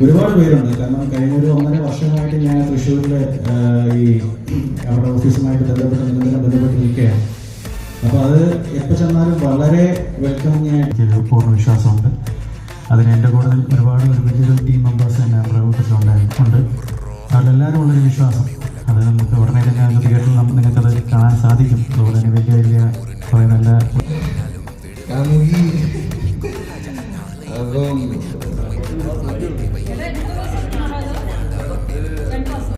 ഒരുപാട് പേരുണ്ട്. കാരണം കഴിഞ്ഞ ഒരു ഒന്നര വർഷമായിട്ട് ഞാൻ തൃശ്ശൂരിലെ ഈ അവരുടെ ഓഫീസുമായിട്ട് ബന്ധപ്പെട്ട് നിങ്ങളെല്ലാം ബന്ധപ്പെട്ട് നിൽക്കുകയാണ് അപ്പൊ അത് എപ്പോ ചെന്നാലും വളരെ വെൽക്കം ഞാൻ പൂർണ വിശ്വാസമുണ്ട് അതിന് എന്റെ കൂടെ ഒരുപാട് ഒരു വലിയൊരു ടീം മെമ്പേഴ്സ് തന്നെ പ്രവർത്തിച്ചിട്ടുണ്ടായിട്ടുണ്ട് അതിലെല്ലാവരും ഉള്ളൊരു വിശ്വാസം. അത് നമുക്ക് ഉടനെ തന്നെ അത് തിയേറ്ററിൽ നമുക്ക് നിങ്ങൾക്കത് കാണാൻ സാധിക്കും. അതുപോലെ തന്നെ വലിയ വലിയ കുറേ നല്ല അപ്പം